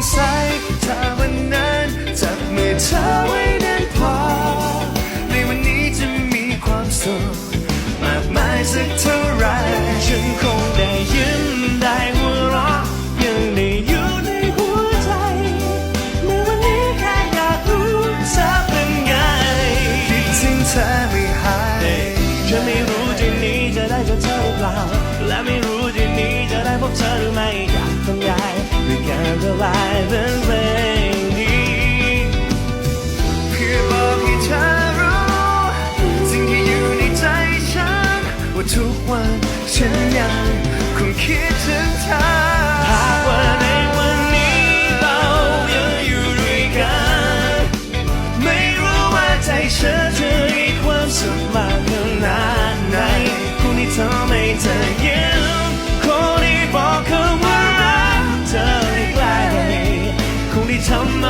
เธอวันนั้นจับมือเธอไว้แน่นพอ ในวันนี้จะมีความสุขมากมายสักเท่าไรฉันคงได้ยิ้มได้หัวเราะยังได้อยู่ในหัวใจในวันนี้แค่อยากรู้เธอเป็นไงคิดถึงเธอไม่หายฉันไม่รู้ที่นี้จะได้เจอเธอหรือเปล่าและไม่รู้ที่นี้จะได้พบเธอหรือไม่ กวัน ฉันยังคงคิดถึงเธอหากว่าในวันนี้เรายังอยู่ด้วยกัน ไม่รู้ว่าใจเธอจะมีความสุขมากขนาดไหนคู่นี้เธอไม่เธอยิ้คนนี้บอกคำว่าเธอได้ใกล้คู่นี้ทำไม